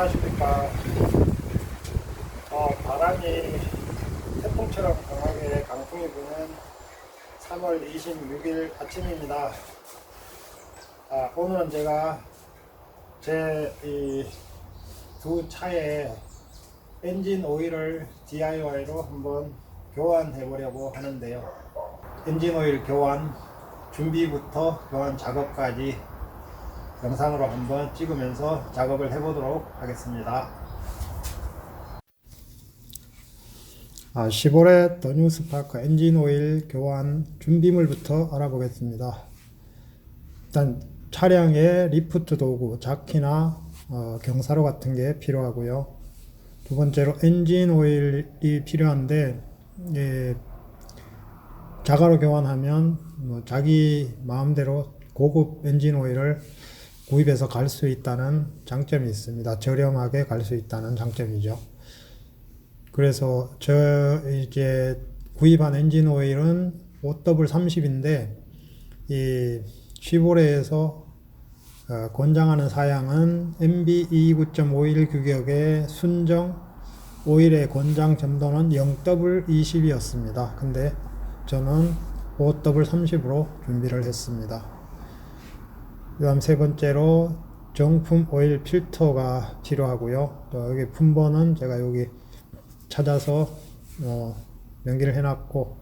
안녕하십니까. 어, 바람이 태풍처럼 강하게 강풍이 부는 3월 26일 아침입니다. 아, 오늘은 제가 제이두 차에 엔진 오일을 DIY로 한번 교환해 보려고 하는데요. 엔진 오일 교환 준비부터 교환 작업까지 영상으로 한번 찍으면서 작업을 해보도록 하겠습니다. 아, 시보레 더 뉴 스파크 엔진 오일 교환 준비물부터 알아보겠습니다. 일단 차량에 리프트 도구, 자키나 어, 경사로 같은 게 필요하고요. 두 번째로 엔진 오일이 필요한데 예, 자가로 교환하면 뭐 자기 마음대로 고급 엔진 오일을 구입해서 갈 수 있다는 장점이 있습니다. 저렴하게 갈 수 있다는 장점이죠. 그래서 저 이제 구입한 엔진 오일은 5W30인데 이 시보레에서 어, 권장하는 사양은 MB 29.51 규격의 순정 오일의 권장 점도는 0W20이었습니다. 근데 저는 5W30으로 준비를 했습니다. 그 다음 세 번째로 정품 오일 필터가 필요하고요. 또 여기 품번은 제가 여기 찾아서 어, 명기를 해놨고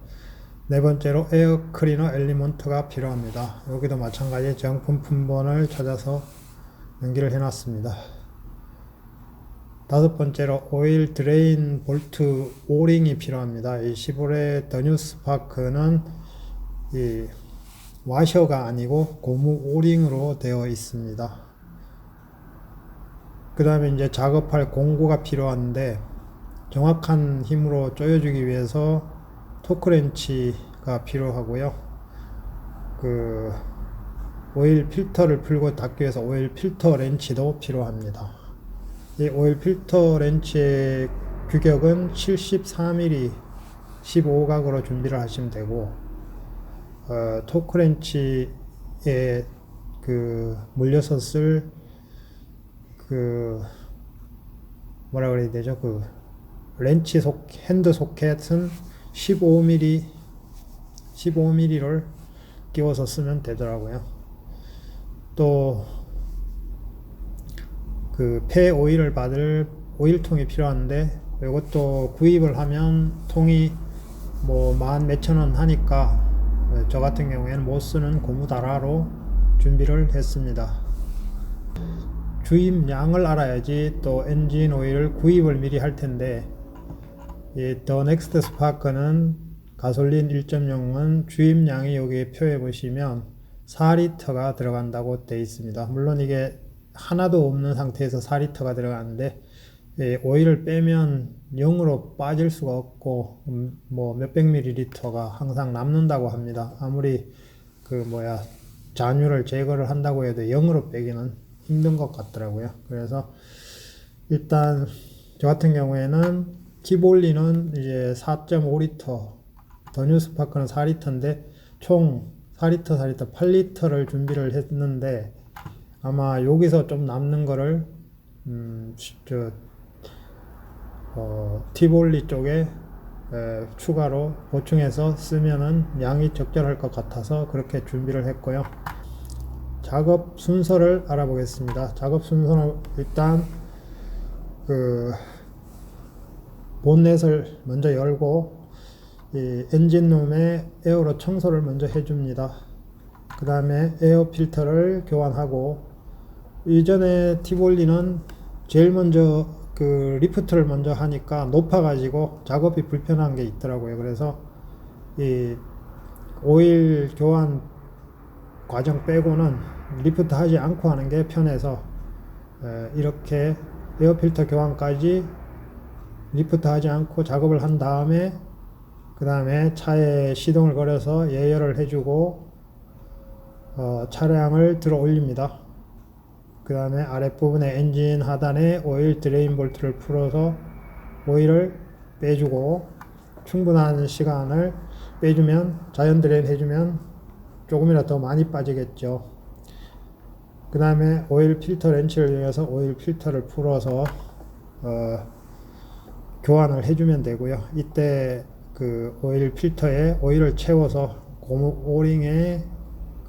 네 번째로 에어 클리너 엘리먼트가 필요합니다. 여기도 마찬가지 정품 품번을 찾아서 명기를 해놨습니다. 다섯 번째로 오일 드레인 볼트 오링이 필요합니다. 이 시보레 더 뉴 스파크는 이 와셔가 아니고 고무 오링으로 되어 있습니다. 그 다음에 이제 작업할 공구가 필요한데 정확한 힘으로 조여주기 위해서 토크렌치가 필요하고요. 그 오일 필터를 풀고 닦기 위해서 오일 필터 렌치도 필요합니다. 이 오일 필터 렌치의 규격은 74mm 15각으로 준비를 하시면 되고 어, 토크렌치에 그 물려서 쓸 그 뭐라 그래야 되죠 그 렌치 속 핸드 소켓은 15mm 15mm를 끼워서 쓰면 되더라고요. 또 그폐 오일을 받을 오일통이 필요한데 이것도 구입을 하면 통이 뭐 만 몇천 원 하니까 저 같은 경우에는 못 쓰는 고무다라로 준비를 했습니다. 주입량을 알아야지 또 엔진 오일을 구입을 미리 할 텐데 이더 넥스트 스파크는 가솔린 1.0은 주입량이 여기 표해 보시면 4리터가 들어간다고 되어 있습니다. 물론 이게 하나도 없는 상태에서 4리터가 들어가는데 예, 오일을 빼면 0으로 빠질 수가 없고 음, 뭐 몇백 밀리리터가 항상 남는다고 합니다. 아무리 그 뭐야 잔유를 제거를 한다고 해도 0으로 빼기는 힘든 것 같더라고요. 그래서 일단 저 같은 경우에는 티볼리는 이제 4.5리터, 더 뉴 스파크는 4리터인데 총 4리터, 4리터, 8리터를 준비를 했는데 아마 여기서 좀 남는 거를 음, 저 어, 티볼리 쪽에 에, 추가로 보충해서 쓰면은 양이 적절할 것 같아서 그렇게 준비를 했고요. 작업 순서를 알아보겠습니다. 작업 순서는 일단 그 본넷을 먼저 열고 이 엔진룸에 에어로 청소를 먼저 해줍니다. 그 다음에 에어 필터를 교환하고 이전에 티볼리는 제일 먼저 그 리프트를 먼저 하니까 높아가지고 작업이 불편한 게 있더라고요. 그래서 이 오일 교환 과정 빼고는 리프트 하지 않고 하는 게 편해서 이렇게 에어 필터 교환까지 리프트 하지 않고 작업을 한 다음에 그 다음에 차에 시동을 걸어서 예열을 해주고 어, 차량을 들어 올립니다. 그 다음에 아랫부분에 엔진 하단에 오일 드레인 볼트를 풀어서 오일을 빼주고 충분한 시간을 빼주면 자연 드레인 해주면 조금이라도 더 많이 빠지겠죠. 그 다음에 오일 필터 렌치를 이용해서 오일 필터를 풀어서 어, 교환을 해주면 되고요. 이때 그 오일 필터에 오일을 채워서 고무 오링에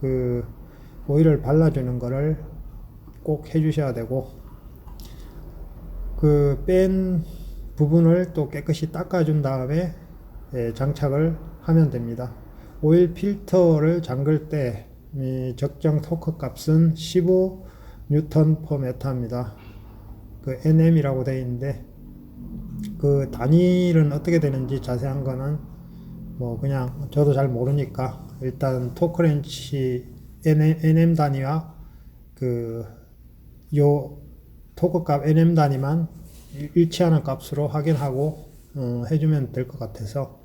그 오일을 발라주는 거를 꼭 해주셔야 되고 그 뺀 부분을 또 깨끗이 닦아준 다음에 예, 장착을 하면 됩니다. 오일 필터를 잠글 때이 적정 토크 값은 15 뉴턴 퍼 메타입니다. 그 NM이라고 되어 있는데 그 단위는 어떻게 되는지 자세한 거는 뭐 그냥 저도 잘 모르니까 일단 토크렌치 NM 단위와 그 요 토크 값 NM 단위만 일- 일치하는 값으로 확인하고 어, 해주면 될 것 같아서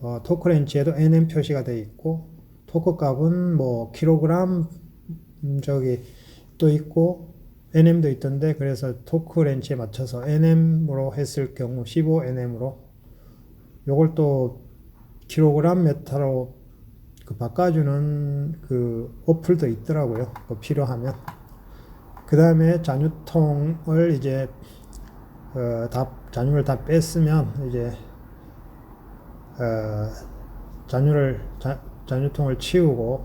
어, 토크렌치에도 NM 표시가 되어 있고 토크 값은 뭐 킬로그램 음, 저기 또 있고 NM도 있던데 그래서 토크 렌치에 맞춰서 NM으로 했을 경우 15NM으로 요걸 또 킬로그램 메타로 그 바꿔주는 그 어플도 있더라고요. 그 필요하면. 그 다음에 잔유통을 이제 어, 다 잔유를 다 뺐으면 이제 어, 잔유를 자, 잔유통을 치우고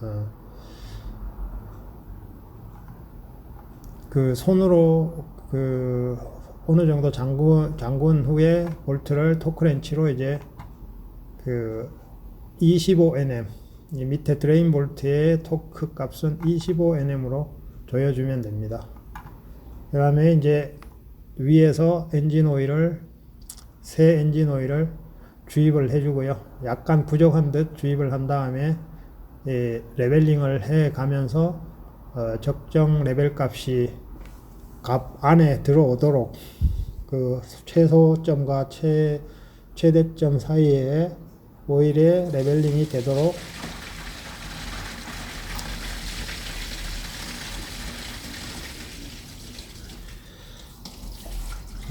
어, 그 손으로 그 어느 정도 잠근 잠근 후에 볼트를 토크렌치로 이제 그 25nm 이 밑에 드레인 볼트의 토크 값은 25nm으로 조여주면 됩니다. 그 다음에 이제 위에서 엔진 오일을 새 엔진 오일을 주입을 해주고요. 약간 부족한 듯 주입을 한 다음에 예, 레벨링을 해 가면서 어, 적정 레벨 값이 값 안에 들어오도록 그 최소점과 최, 최대점 사이에 오일의 레벨링이 되도록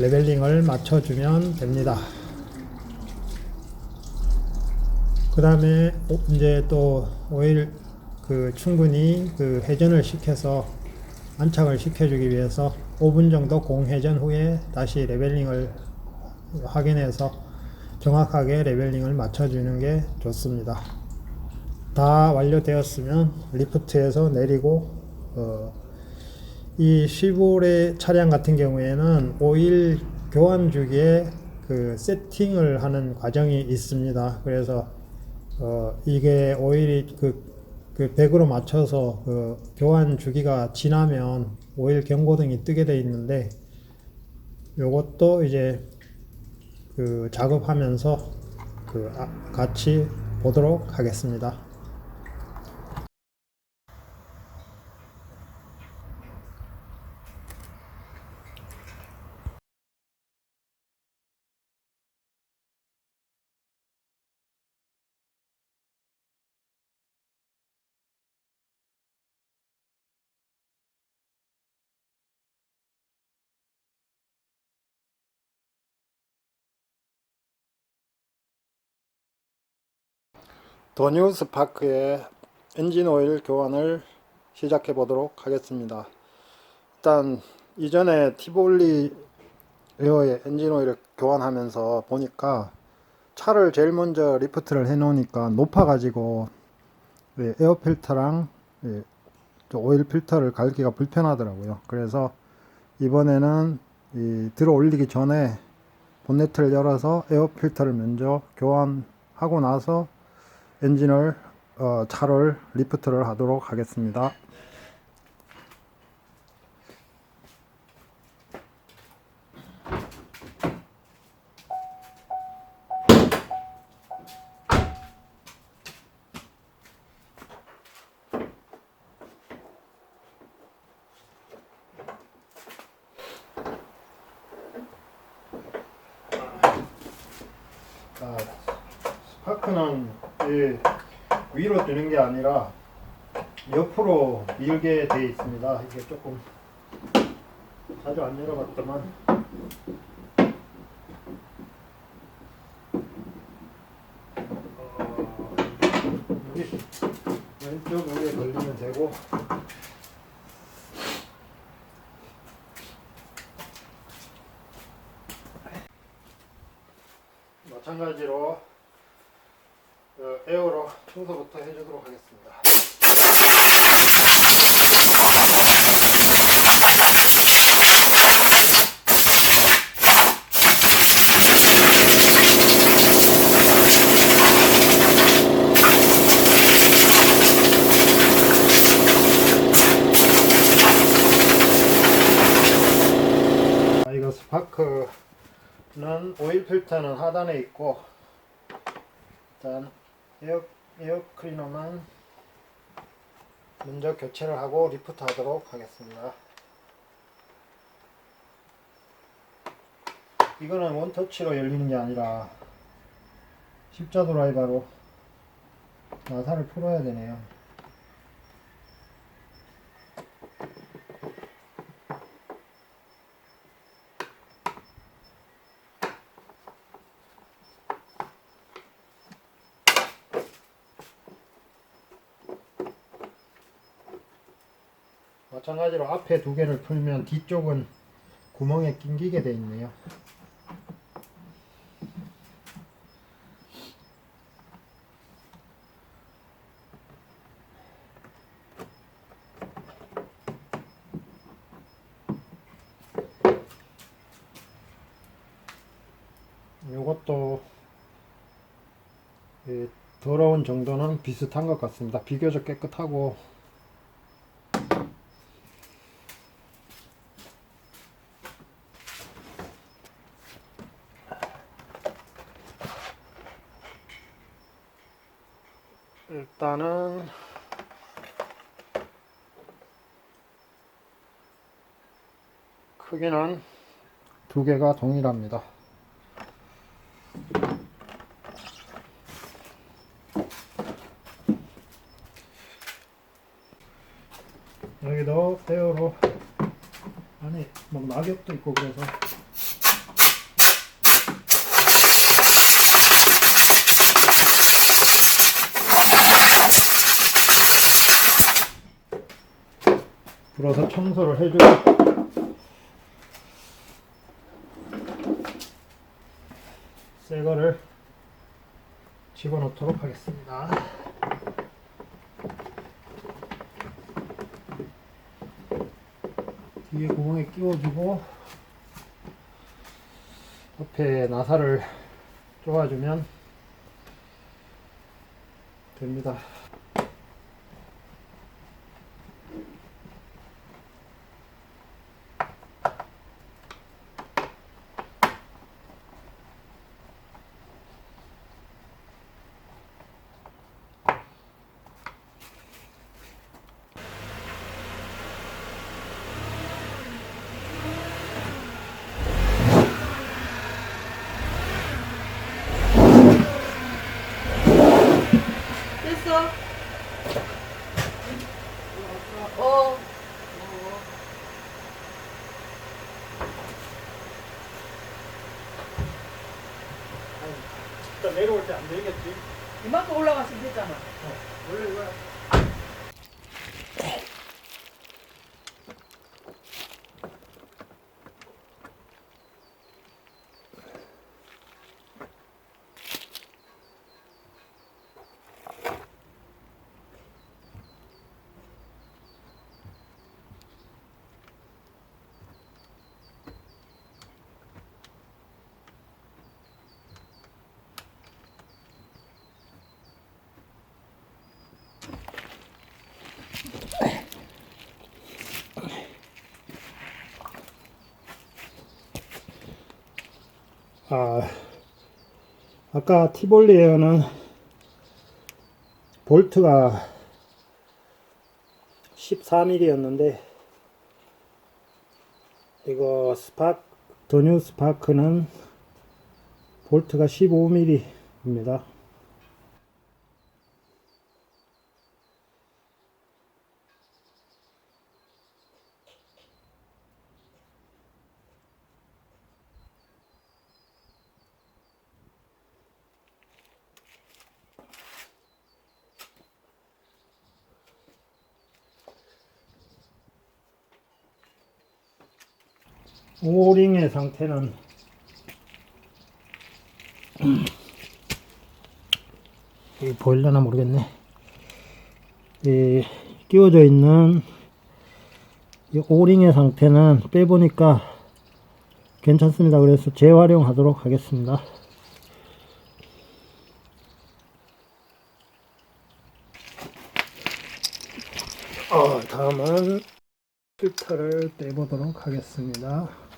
레벨링을 맞춰주면 됩니다. 그 다음에 이제 또 오일 그 충분히 그 회전을 시켜서 안착을 시켜주기 위해서 5분 정도 공회전 후에 다시 레벨링을 확인해서 정확하게 레벨링을 맞춰주는 게 좋습니다. 다 완료되었으면 리프트에서 내리고 어, 이 시볼의 차량 같은 경우에는 오일 교환 주기에 그 세팅을 하는 과정이 있습니다. 그래서 어, 이게 오일이 그, 그 100으로 맞춰서 그 교환 주기가 지나면 오일 경고등이 뜨게 돼 있는데 요것도 이제 그 작업하면서 그 아- 같이 보도록 하겠습니다. 도뉴 스파크의 엔진 오일 교환을 시작해 보도록 하겠습니다. 일단 이전에 티볼리 에어의 엔진 오일을 교환하면서 보니까 차를 제일 먼저 리프트를 해 놓으니까 높아 가지고 에어 필터랑 예, 저 오일 필터를 갈기가 불편하더라고요. 그래서 이번에는 이 들어 올리기 전에 본네트를 열어서 에어 필터를 먼저 교환하고 나서 엔진을 어, 차를 리프트를 하도록 하겠습니다. 자, 스파크는 이 위로 뜨는 게 아니라 옆으로 밀게 돼 있습니다. 이게 조금 자주 안 열어봤더만 어, 여기 왼쪽 위에 걸리면 되고 마찬가지로 어, 에어로 청소부터 해주도록 하겠습니다. 아, 이거 스파크는 오일 필터는 하단에 있고 일단 에어, 에어 클리너만 먼저 교체를 하고 리프트 하도록 하겠습니다. 이거는 원터치로 열리는 게 아니라 십자 드라이버로 나사를 풀어야 되네요. 마찬가지로 앞에 두 개를 풀면 뒤쪽은 구멍에 낑기게 돼 있네요. 요것도 예, 더러운 정도는 비슷한 것 같습니다. 비교적 깨끗하고 일단은 크기는 두 개가 동일합니다. 여기도 세우로 안에 막 낙엽도 있고 그래서 불어서 청소를 해주고 새 거를 집어넣도록 하겠습니다. 뒤에 구멍에 끼워주고 옆에 나사를 쪼아주면 됩니다. 됐어? 어. 일단 내려올 때 안 되겠지? 이만큼 올라갔으면 되잖아. 원래 이거 아, 아까 티볼리 에어는 볼트가 14mm였는데 이거 스파크 더뉴 스파크는 볼트가 15mm입니다. 오링의 상태는 이 보일려나 모르겠네. 이 끼워져 있는 이 오링의 상태는 빼보니까 괜찮습니다. 그래서 재활용하도록 하겠습니다. 어, 다음은 필터를 빼보도록 하겠습니다.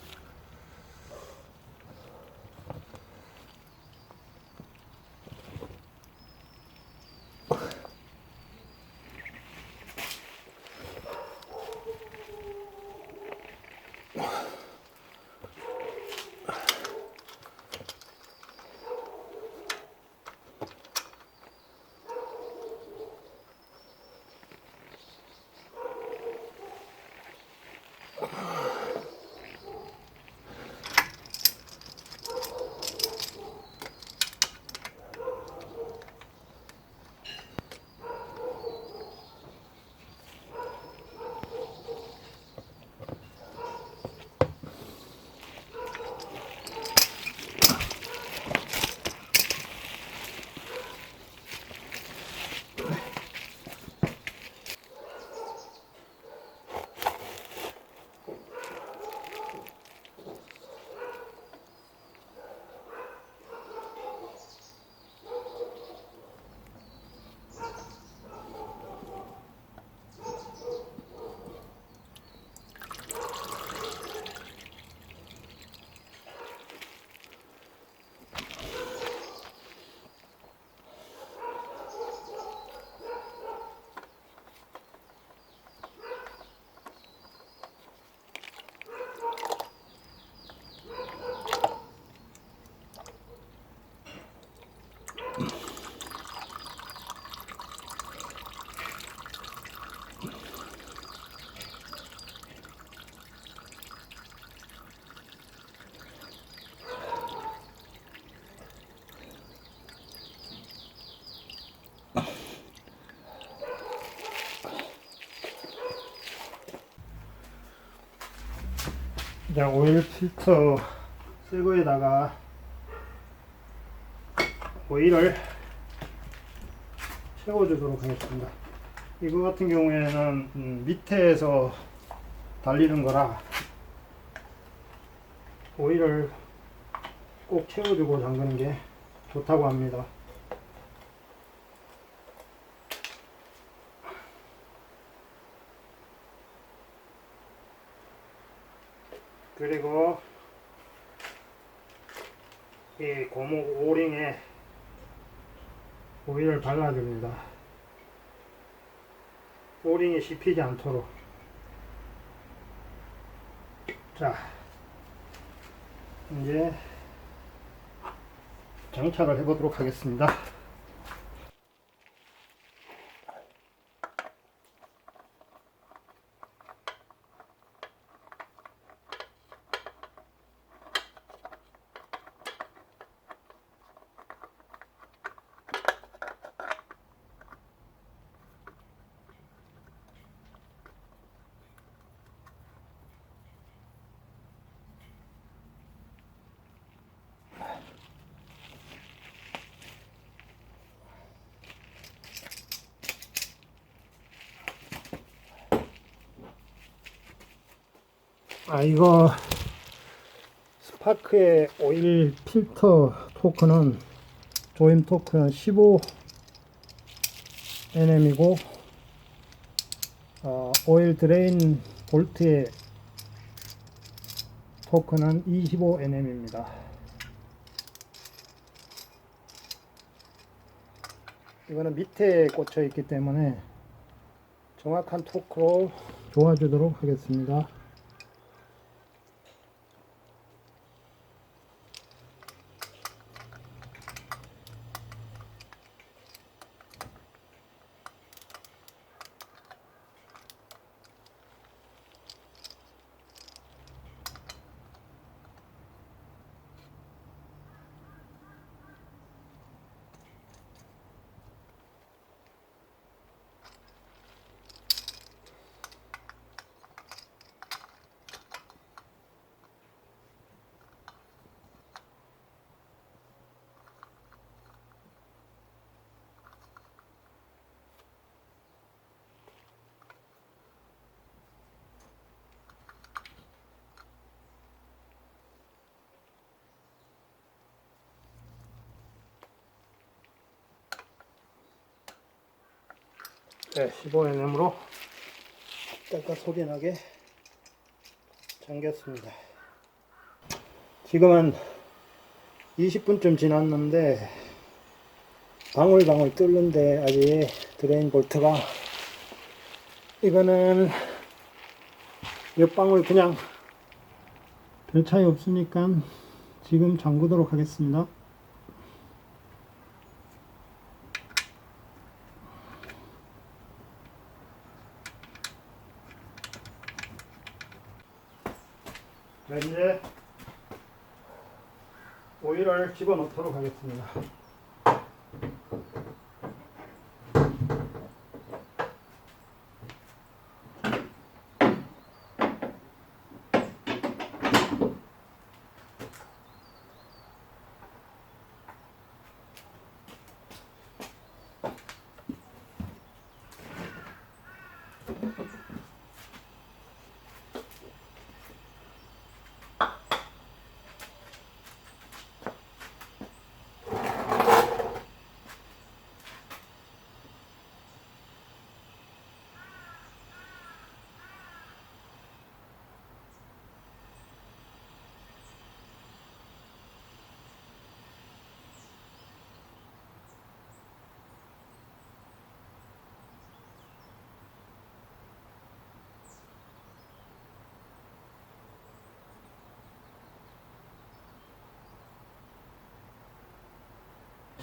이제 오일 필터 새 거에다가 오일을 채워주도록 하겠습니다. 이거 같은 경우에는 음, 밑에서 달리는 거라 오일을 꼭 채워주고 잠그는 게 좋다고 합니다. 그리고 이 고무 오링에 오일을 발라줍니다. 오링이 씹히지 않도록. 자, 이제 장착을 해보도록 하겠습니다. 아 이거 스파크의 오일 필터 토크는 조임 토크는 15 NM이고 어, 오일 드레인 볼트의 토크는 25 NM입니다. 이거는 밑에 꽂혀 있기 때문에 정확한 토크로 조아주도록 하겠습니다. 네, 15mm으로 딱딱 소리 나게 잠겼습니다. 지금은 20분쯤 지났는데 방울방울 뚫는데 아직 드레인 볼트가 이거는 몇 방울 그냥 별 차이 없으니까 지금 잠그도록 하겠습니다. 이제 오일을 집어넣도록 하겠습니다.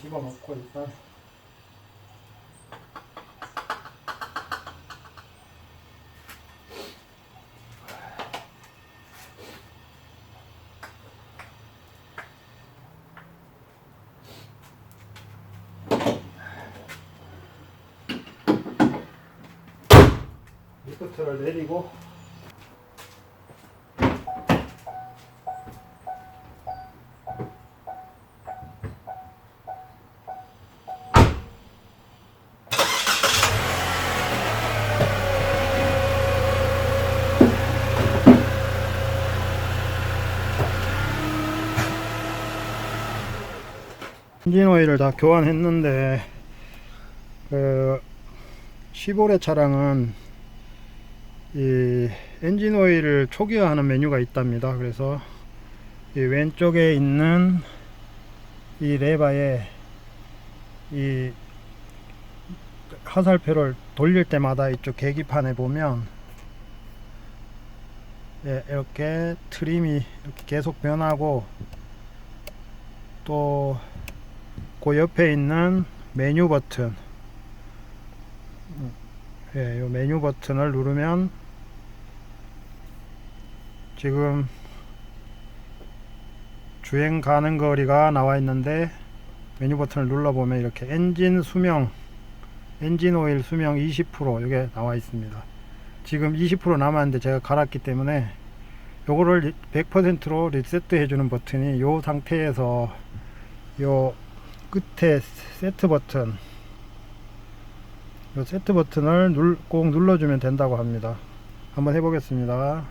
집어넣고 일단. 리프트를 내리고 엔진 오일을 다 교환했는데 그 15래 차량은 이 엔진 오일을 초기화하는 메뉴가 있답니다. 그래서 이 왼쪽에 있는 이 레바에 이 화살표를 돌릴 때마다 이쪽 계기판에 보면 예, 이렇게 트림이 이렇게 계속 변하고 또 그 옆에 있는 메뉴 버튼. 예, 요 메뉴 버튼을 누르면 지금 주행 가능 거리가 나와 있는데 메뉴 버튼을 눌러보면 이렇게 엔진 수명 엔진 오일 수명 20% 이게 나와 있습니다. 지금 20% 남았는데 제가 갈았기 때문에 요거를 100%로 리세트 해주는 버튼이 요 상태에서 요 끝에 세트 버튼. 요 세트 버튼을 눌, 꼭 눌러주면 된다고 합니다. 한번 해보겠습니다.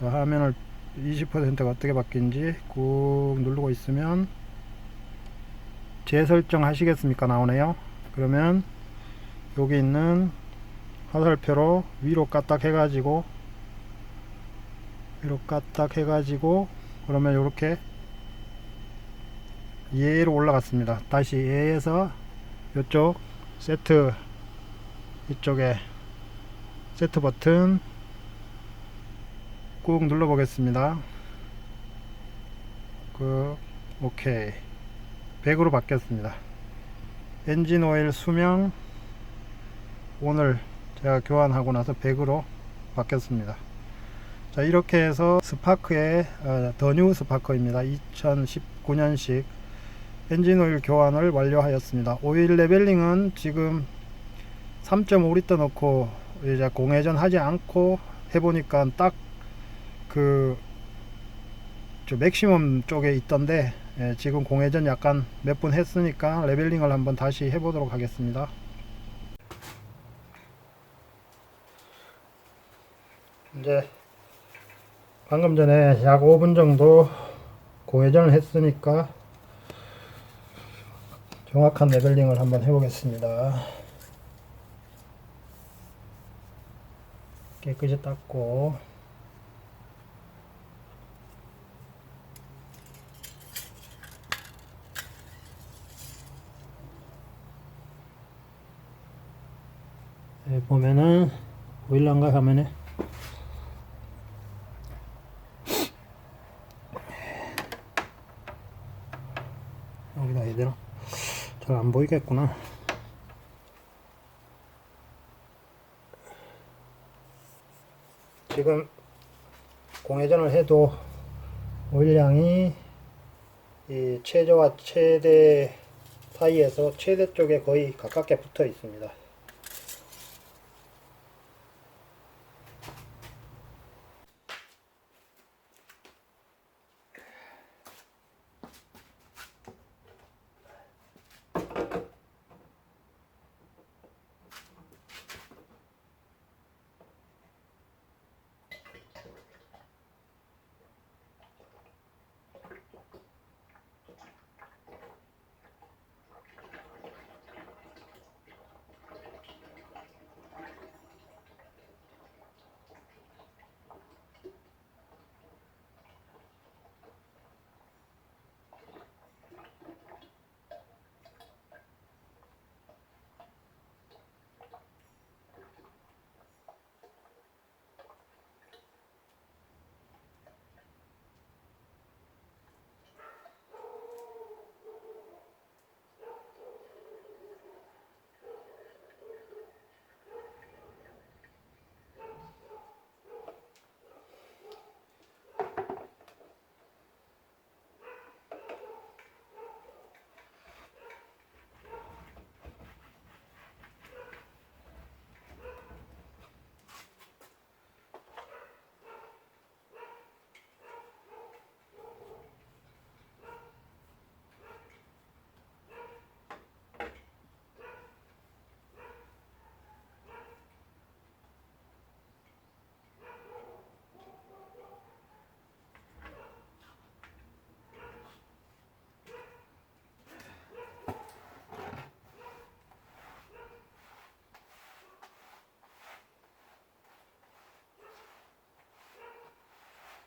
자, 화면을 20%가 어떻게 바뀐지 꾹 누르고 있으면 재설정 하시겠습니까? 나오네요. 그러면 여기 있는 화살표로 위로 까딱 해가지고 위로 까딱 해가지고 그러면 이렇게 예로 올라갔습니다. 다시 예에서 이쪽 세트 이쪽에 세트 버튼 꾹 눌러 보겠습니다. 그 오케이. 100으로 바뀌었습니다. 엔진 오일 수명 오늘 제가 교환하고 나서 100으로 바뀌었습니다. 자 이렇게 해서 스파크의 어, 더뉴 스파크입니다. 2019년식 엔진 오일 교환을 완료하였습니다. 오일 레벨링은 지금 3.5리터 넣고 이제 공회전 하지 않고 해보니까 딱 그 맥시멈 쪽에 있던데 예, 지금 공회전 약간 몇 분 했으니까 레벨링을 한번 다시 해보도록 하겠습니다. 이제 방금 전에 약 5분 정도 공회전을 했으니까 정확한 레벨링을 한번 해보겠습니다. 깨끗이 닦고 네, 보면은 오일랑가 화면에 잘 안 보이겠구나. 지금 공회전을 해도 오일량이 이 최저와 최대 사이에서 최대 쪽에 거의 가깝게 붙어 있습니다.